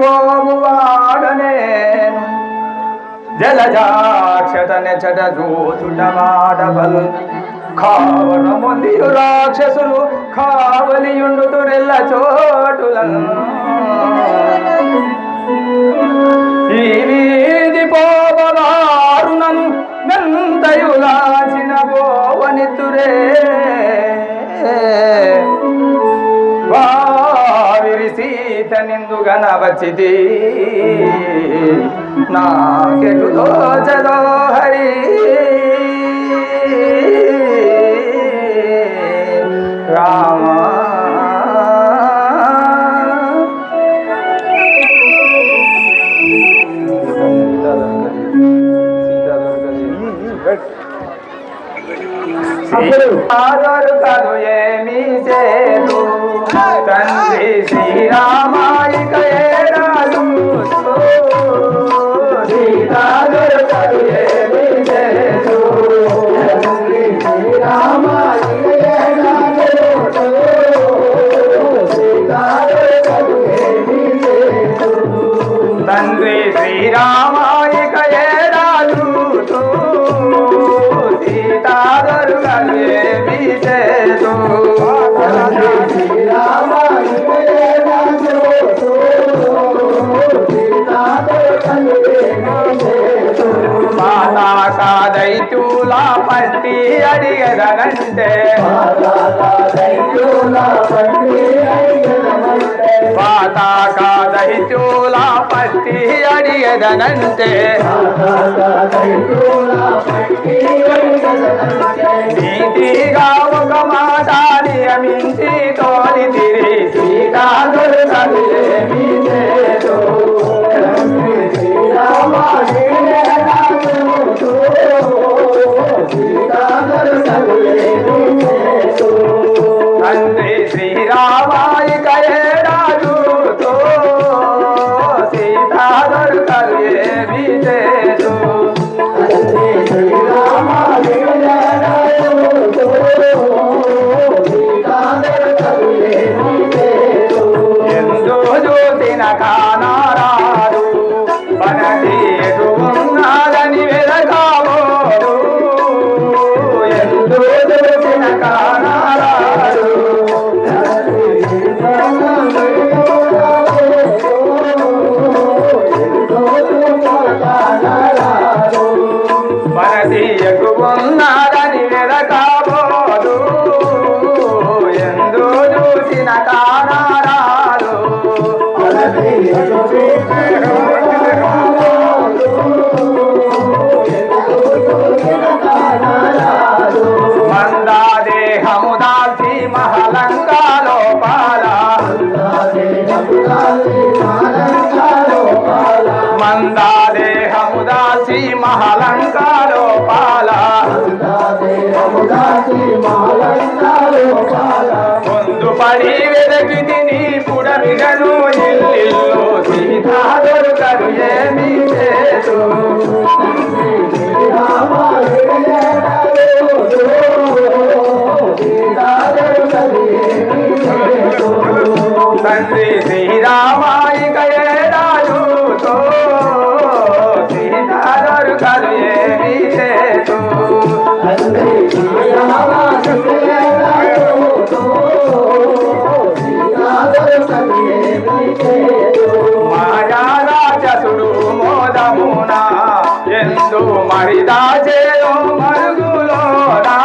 పోవు వాడనే చట చూచుట వాడబలు రాక్షసులు కావలియుండు తురెల్ల చోటులను ఈ నిందుగన వచ్చిది నాకెటు దోచదో ఆదరు కదు ఏమి చేతు తండ్రి శ్రీరామాయిక కాదైతుల పట్టి అడిగదనంటే. పాతాక కాదైతుల పట్టి అడిగదనంటే. నీతిగా ఒక మాట నియమించితో దాల్చి మహలంకాలో మహలంకాలో పాల ముందు పడి వెదకి తిని తండ్రి శ్రీరామాయిక ఏడాడు సీతారు దొరకరు ఏమి చేసు మాయారాజసుడు మోదమున ఎందు మరిదాచేయో మరుగులోనా.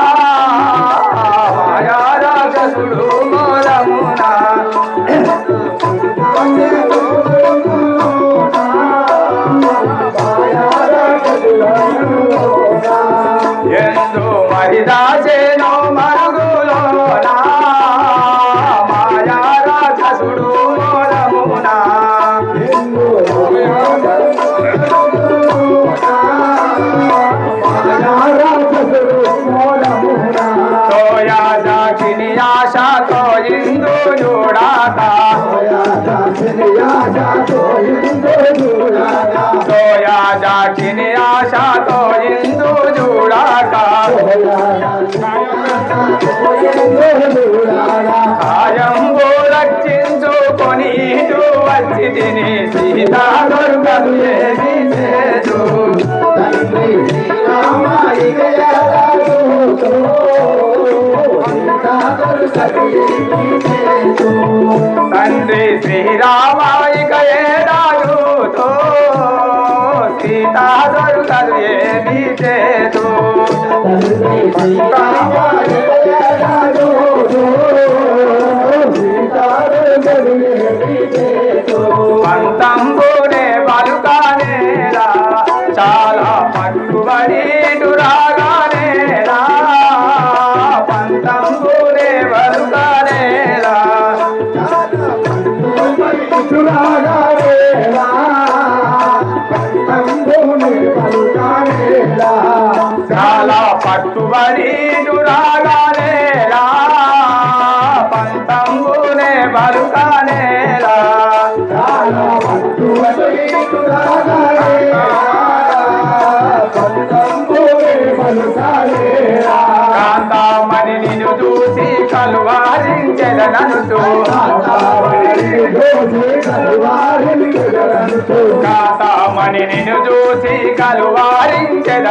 చూడాక आशा జాకిని ఆశతో ఇందు చూడాక కాయంబు రక్షించుకొని ఇటు వచ్చి తిని సీత దొరకదు ఏడాదుతో సీతా దొరకదు ఏమి చేదు పంతంబునే పలుకానేరా చాలా పట్టుబడి రాగానేరా పంతంబునే పలుకానేరా చాలా పట్టుబడి రాగానేరా పంతంబునే బలుకానేరా కాంతామణి నిన్ను చూసి కలువారించెద నన్ను కాంతామణి నిన్ను చూసి కలువారించెద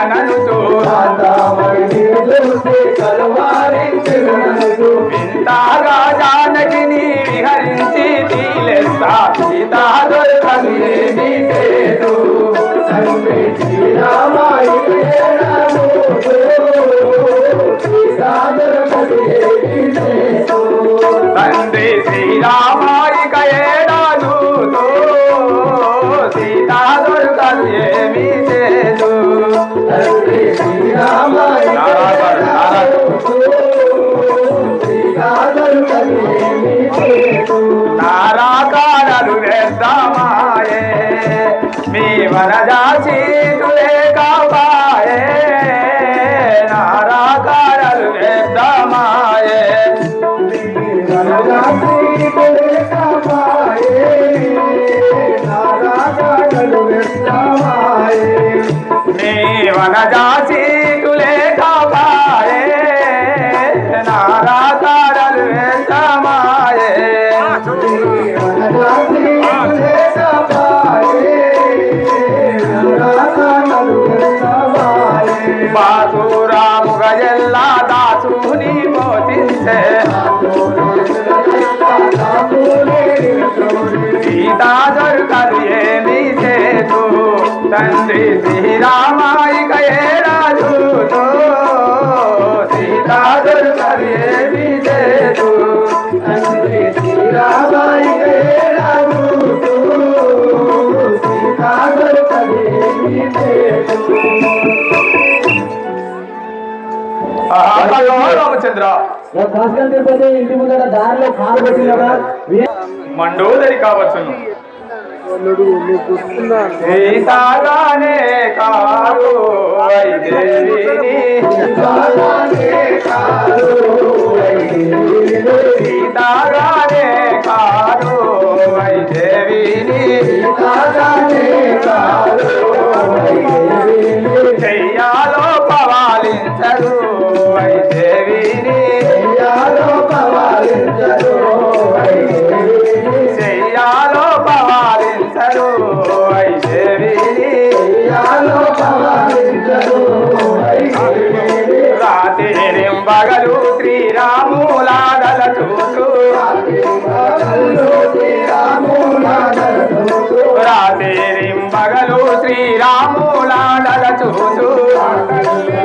నన్ను వింతాగా జానకిని విహరించి తీలెస్తా సీతా. దొరకదు ఏమీ లేదు తారాకారలు వేస్తామాయే మీ వరజాచీతులే తండ్రి శ్రీరామాయిక ఏ రాజుతో సీతా దొరకదు ఏమి చేతు హలో రామచంద్ర. కాసుకొని తిరుపతి ఇంటి ముందర దారిలో కారు పెట్టినగా మండోదరి కావచ్చును. సీతాగానే కాదు శ్రీరాములాడల చూసు